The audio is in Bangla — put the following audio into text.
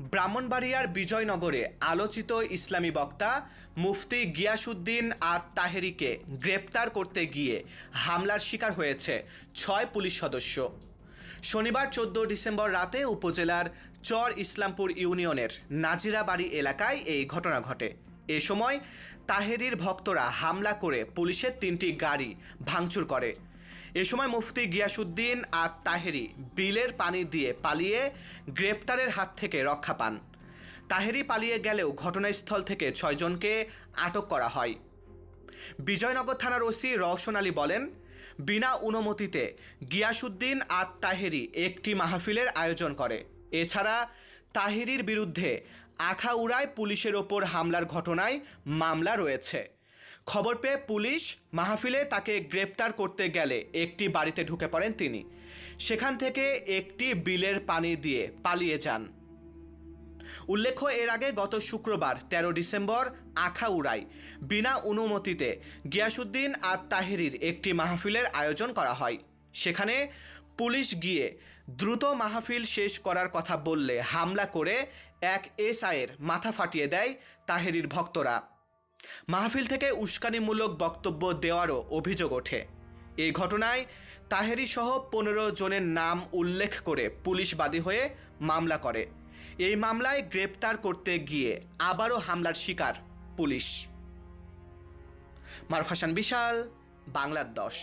ব্রাহ্মণবাড়িয়ার বিজয়নগরে আলোচিত ইসলামী বক্তা মুফতি গিয়াসুদ্দিন আত তাহেরিকে গ্রেপ্তার করতে গিয়ে হামলার শিকার হয়েছে ছয় পুলিশ সদস্য। শনিবার চোদ্দ ডিসেম্বর রাতে উপজেলার চর ইসলামপুর ইউনিয়নের নাজিরাবাড়ি এলাকায় এই ঘটনা ঘটে। এ সময় তাহেরির ভক্তরা হামলা করে পুলিশের তিনটি গাড়ি ভাঙচুর করে। এ সময় মুফতি গিয়াসুদ্দিন আর তাহেরি বিলের পানি দিয়ে পালিয়ে গ্রেপ্তারের হাত থেকে রক্ষা পান। তাহেরি পালিয়ে গেলেও ঘটনাস্থল থেকে ছয়জনকে আটক করা হয়। বিজয়নগর থানার ওসি রওশন আলী বলেন, বিনা অনুমতিতে গিয়াসুদ্দিন আর তাহেরি একটি মাহফিলের আয়োজন করে। এছাড়া তাহেরির বিরুদ্ধে আখাউড়ায় পুলিশের ওপর হামলার ঘটনায় মামলা রয়েছে। খবর পেয়ে পুলিশ মাহফিলে তাকে গ্রেপ্তার করতে গেলে একটি বাড়িতে ঢুকে পড়েন তিনি। সেখান থেকে একটি বিলের পানি দিয়ে পালিয়ে যান। উল্লেখ্য, এর আগে গত শুক্রবার, তেরো ডিসেম্বর, আখাউড়ায় বিনা অনুমতিতে গিয়াসুদ্দিন আর তাহিরির একটি মাহফিলের আয়োজন করা হয়। সেখানে পুলিশ গিয়ে দ্রুত মাহফিল শেষ করার কথা বললে হামলা করে এক এসআইয়ের মাথা ফাটিয়ে দেয় তাহেরির ভক্তরা। মাহফিল থেকে উস্কানিমূলক বক্তব্য দেওয়ারও অভিযোগ ওঠে। এই ঘটনায় তাহেরি সহ পনেরো জনের নাম উল্লেখ করে পুলিশ বাদী হয়ে মামলা করে। এই মামলায় গ্রেপ্তার করতে গিয়ে আবারও হামলার শিকার পুলিশ। মারফাসান বিশাল বাংলার দশ